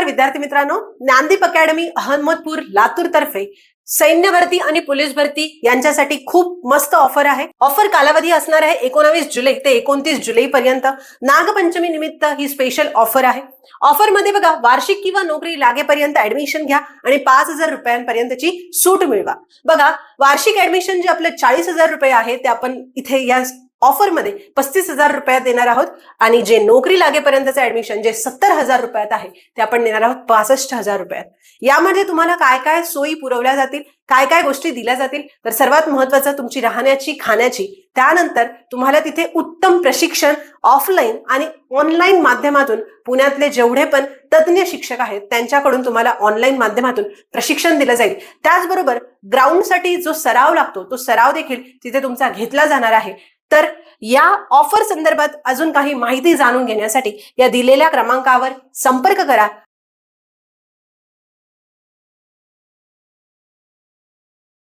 नमस्कार विद्यार्थी मित्रांनो. ज्ञानदीप अकॅडमी अहमदपूर लातूर तर्फे सैन्य भरती आणि पोलीस भरती यांच्यासाठी खूप मस्त ऑफर आहे. ऑफर कालावधी असणार आहे एकोणावीस जुलै ते एकोणतीस जुलै पर्यंत. नागपंचमी निमित्त ही स्पेशल ऑफर आहे. ऑफरमध्ये बघा वार्षिक किंवा नोकरी लागेपर्यंत ऍडमिशन घ्या आणि पाच हजार रुपयांपर्यंतची सूट मिळवा. बघा वार्षिक ऍडमिशन जे आपलं चाळीस हजार रुपये आहे ते आपण इथे या ऑफरमध्ये पस्तीस हजार रुपयात देणार आहोत. आणि जे नोकरी लागेपर्यंतचं ऍडमिशन जे सत्तर हजार रुपयात आहे ते आपण देणार आहोत पासष्ट हजार रुपयात. यामध्ये तुम्हाला काय काय सोयी पुरवल्या जातील काय काय गोष्टी दिल्या जातील तर सर्वात महत्वाचं तुमची राहण्याची खाण्याची. त्यानंतर तुम्हाला तिथे उत्तम प्रशिक्षण ऑफलाईन आणि ऑनलाईन माध्यमातून पुण्यातले जेवढे पण तज्ज्ञ शिक्षक आहेत त्यांच्याकडून तुम्हाला ऑनलाईन माध्यमातून प्रशिक्षण दिलं जाईल. त्याचबरोबर ग्राउंडसाठी जो सराव लागतो तो सराव देखील तिथे तुमचा घेतला जाणार आहे. तर या ऑफर संदर्भात अजून काही माहिती जाणून घेण्यासाठी या दिलेल्या क्रमांकावर संपर्क करा.